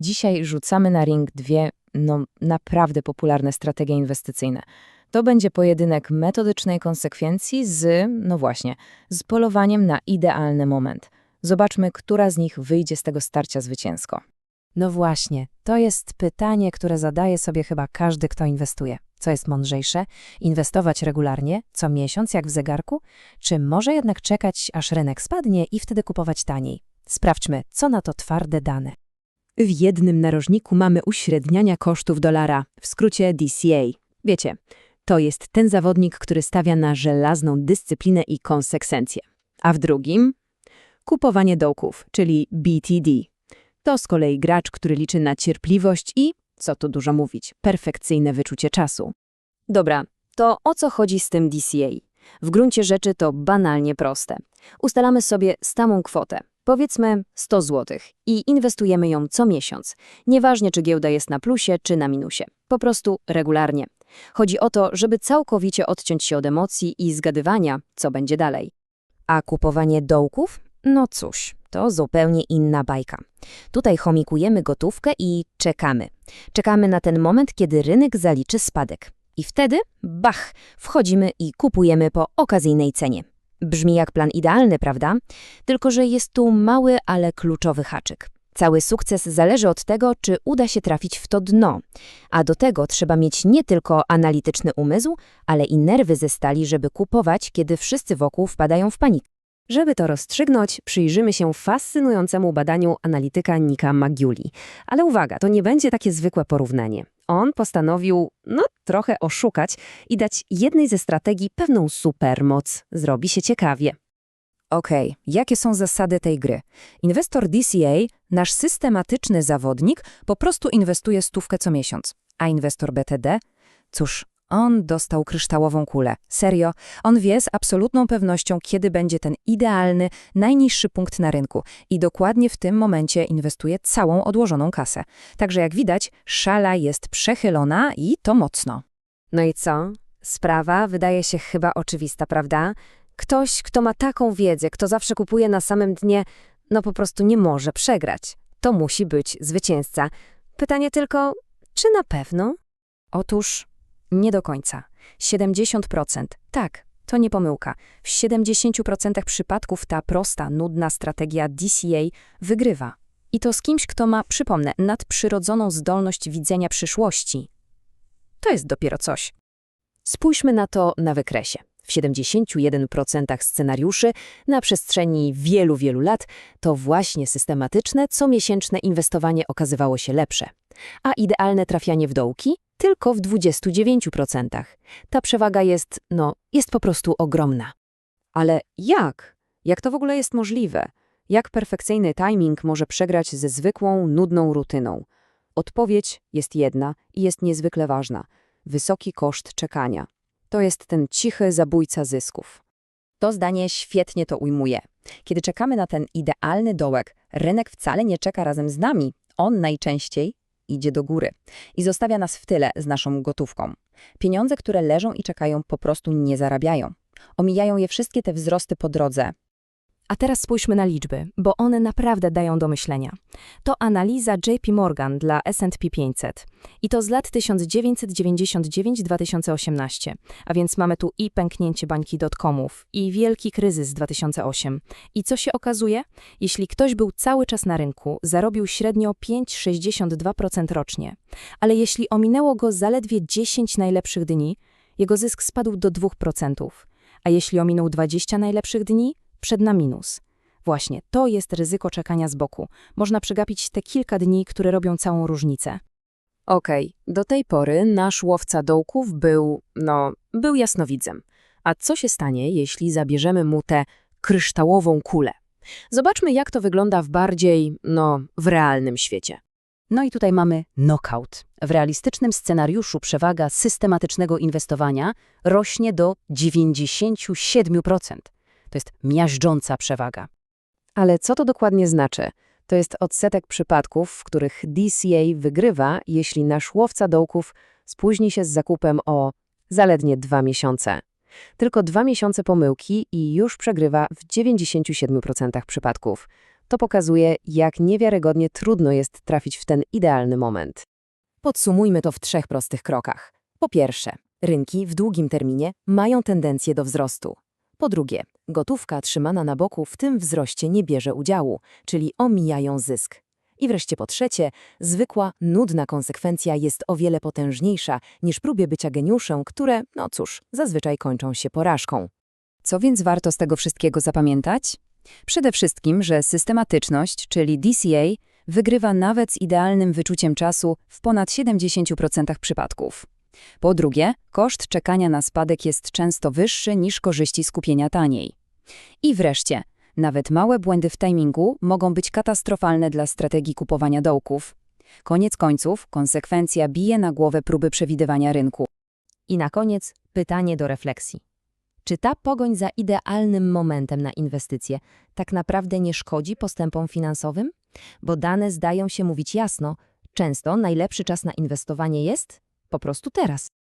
Dzisiaj rzucamy na ring dwie, no naprawdę popularne strategie inwestycyjne. To będzie pojedynek metodycznej konsekwencji z, no właśnie, z polowaniem na idealny moment. Zobaczmy, która z nich wyjdzie z tego starcia zwycięsko. No właśnie, to jest pytanie, które zadaje sobie chyba każdy, kto inwestuje. Co jest mądrzejsze? Inwestować regularnie, co miesiąc, jak w zegarku? Czy może jednak czekać, aż rynek spadnie i wtedy kupować taniej? Sprawdźmy, co na to twarde dane. W jednym narożniku mamy uśredniania kosztów dolara, w skrócie DCA. Wiecie, to jest ten zawodnik, który stawia na żelazną dyscyplinę i konsekwencje. A w drugim kupowanie dołków, czyli BTD. To z kolei gracz, który liczy na cierpliwość i, co tu dużo mówić, perfekcyjne wyczucie czasu. Dobra, to o co chodzi z tym DCA? W gruncie rzeczy to banalnie proste. Ustalamy sobie stałą kwotę, powiedzmy 100 zł i inwestujemy ją co miesiąc. Nieważne, czy giełda jest na plusie, czy na minusie. Po prostu regularnie. Chodzi o to, żeby całkowicie odciąć się od emocji i zgadywania, co będzie dalej. A kupowanie dołków? No cóż, to zupełnie inna bajka. Tutaj chomikujemy gotówkę i czekamy. Czekamy na ten moment, kiedy rynek zaliczy spadek. I wtedy, bach, wchodzimy i kupujemy po okazyjnej cenie. Brzmi jak plan idealny, prawda? Tylko, że jest tu mały, ale kluczowy haczyk. Cały sukces zależy od tego, czy uda się trafić w to dno. A do tego trzeba mieć nie tylko analityczny umysł, ale i nerwy ze stali, żeby kupować, kiedy wszyscy wokół wpadają w panikę. Żeby to rozstrzygnąć, przyjrzymy się fascynującemu badaniu analityka Nika Magiuli. Ale uwaga, to nie będzie takie zwykłe porównanie. On postanowił, no, trochę oszukać i dać jednej ze strategii pewną supermoc. Zrobi się ciekawie. Okej, jakie są zasady tej gry? Inwestor DCA, nasz systematyczny zawodnik, po prostu inwestuje stówkę co miesiąc. A inwestor BTD? Cóż, on dostał kryształową kulę. Serio, on wie z absolutną pewnością, kiedy będzie ten idealny, najniższy punkt na rynku i dokładnie w tym momencie inwestuje całą odłożoną kasę. Także jak widać, szala jest przechylona i to mocno. No i co? Sprawa wydaje się chyba oczywista, prawda? Ktoś, kto ma taką wiedzę, kto zawsze kupuje na samym dnie, no po prostu nie może przegrać. To musi być zwycięzca. Pytanie tylko, czy na pewno? Otóż nie do końca. 70%. Tak, to nie pomyłka. W 70% przypadków ta prosta, nudna strategia DCA wygrywa. I to z kimś, kto ma, przypomnę, nadprzyrodzoną zdolność widzenia przyszłości. To jest dopiero coś. Spójrzmy na to na wykresie. W 71% scenariuszy na przestrzeni wielu, wielu lat to właśnie systematyczne, comiesięczne inwestowanie okazywało się lepsze. A idealne trafianie w dołki tylko w 29%. Ta przewaga jest, no, jest po prostu ogromna. Ale jak? Jak to w ogóle jest możliwe? Jak perfekcyjny timing może przegrać ze zwykłą, nudną rutyną? Odpowiedź jest jedna i jest niezwykle ważna. Wysoki koszt czekania. To jest ten cichy zabójca zysków. To zdanie świetnie to ujmuje. Kiedy czekamy na ten idealny dołek, rynek wcale nie czeka razem z nami. On najczęściej idzie do góry i zostawia nas w tyle z naszą gotówką. Pieniądze, które leżą i czekają, po prostu nie zarabiają. Omijają je wszystkie te wzrosty po drodze. A teraz spójrzmy na liczby, bo one naprawdę dają do myślenia. To analiza JP Morgan dla S&P 500 i to z lat 1999-2018, a więc mamy tu i pęknięcie bańki dotcomów, i wielki kryzys 2008. I co się okazuje? Jeśli ktoś był cały czas na rynku, zarobił średnio 5,62% rocznie, ale jeśli ominęło go zaledwie 10 najlepszych dni, jego zysk spadł do 2%, a jeśli ominął 20 najlepszych dni, przed na minus. Właśnie, to jest ryzyko czekania z boku. Można przegapić te kilka dni, które robią całą różnicę. Okej, do tej pory nasz łowca dołków był, no, był jasnowidzem. A co się stanie, jeśli zabierzemy mu tę kryształową kulę? Zobaczmy, jak to wygląda w bardziej, no, w realnym świecie. No i tutaj mamy knockout. W realistycznym scenariuszu przewaga systematycznego inwestowania rośnie do 97%. To jest miażdżąca przewaga. Ale co to dokładnie znaczy? To jest odsetek przypadków, w których DCA wygrywa, jeśli nasz łowca dołków spóźni się z zakupem o zaledwie dwa miesiące. Tylko dwa miesiące pomyłki i już przegrywa w 97% przypadków. To pokazuje, jak niewiarygodnie trudno jest trafić w ten idealny moment. Podsumujmy to w trzech prostych krokach. Po pierwsze, rynki w długim terminie mają tendencję do wzrostu. Po drugie, gotówka trzymana na boku w tym wzroście nie bierze udziału, czyli omijają zysk. I wreszcie po trzecie, zwykła, nudna konsekwencja jest o wiele potężniejsza niż próbie bycia geniuszem, które, no cóż, zazwyczaj kończą się porażką. Co więc warto z tego wszystkiego zapamiętać? Przede wszystkim, że systematyczność, czyli DCA, wygrywa nawet z idealnym wyczuciem czasu w ponad 70% przypadków. Po drugie, koszt czekania na spadek jest często wyższy niż korzyści skupienia taniej. I wreszcie, nawet małe błędy w timingu mogą być katastrofalne dla strategii kupowania dołków. Koniec końców, konsekwencja bije na głowę próby przewidywania rynku. I na koniec pytanie do refleksji. Czy ta pogoń za idealnym momentem na inwestycje tak naprawdę nie szkodzi postępom finansowym? Bo dane zdają się mówić jasno, często najlepszy czas na inwestowanie jest po prostu teraz.